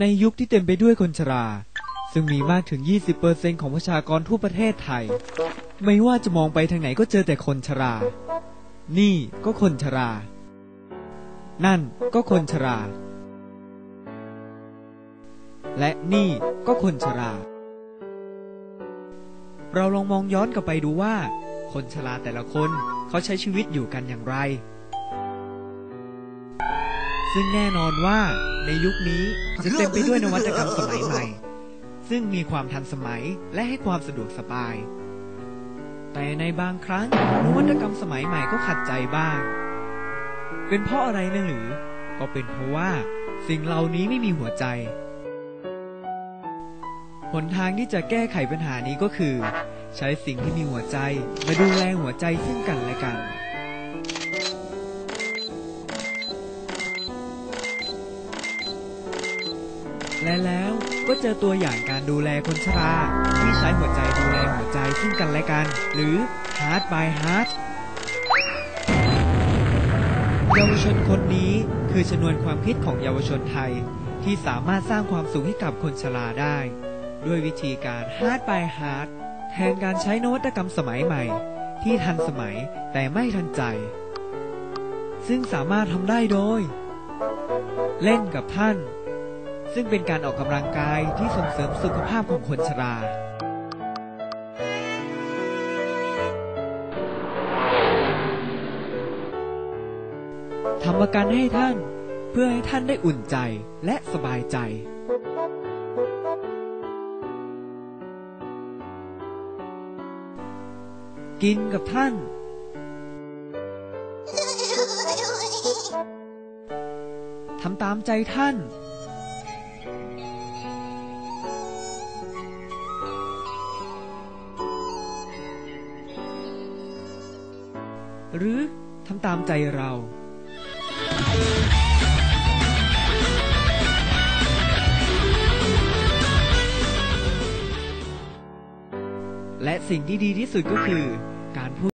ในยุคที่เต็มไปด้วยคนชรา ซึ่งมีมากถึง 20%ของประชากรทั่วประเทศไทย ไม่ว่าจะมองไปทางไหนก็เจอแต่คนชรา นี่ก็คนชรา นั่นก็คนชรา และนี่ก็คนชรา เราลองมองย้อนกลับไปดูว่า คนชราแต่ละคนเขาใช้ชีวิตอยู่กันอย่างไร ซึ่งแน่นอนว่าในยุคนี้จะเต็มไปด้วยนวัตกรรมสมัยใหม่ ซึ่งมีความทันสมัยและให้ความสะดวกสบาย แต่ในบางครั้งนวัตกรรมสมัยใหม่ก็ขัดใจบ้าง เป็นเพราะอะไรนะหรือ ก็เป็นเพราะว่า สิ่งเหล่านี้ไม่มีหัวใจ หนทางที่จะแก้ไขปัญหานี้ก็คือ ใช้สิ่งที่มีหัวใจมาดูแลหัวใจซึ่งกันและกันและแล้ว ก็เจอตัวอย่างการดูแลคนชรา ที่ใช้หัวใจดูแลหัวใจซึ่งกันและกัน หรือ Heart by Heart เยาวชนคนนี้คือชนวนความคิดของเยาวชนไทย ที่สามารถสร้างความสุขให้กับคนชราได้ ด้วยวิธีการ Heart by Heart แทนการใช้นวัตกรรมสมัยใหม่ ที่ทันสมัยแต่ไม่ทันใจ ซึ่งสามารถทำได้โดย เล่นกับท่าน ซึ่งเป็นการออกกำลังกายที่ส่งเสริมสุขภาพของคนชรา ทำประกันให้ท่านเพื่อให้ท่านได้อุ่นใจและสบายใจ กินกับท่าน ทำตามใจท่าน หรือทำตามใจเรา และสิ่งที่ดีที่สุดก็คือการพูด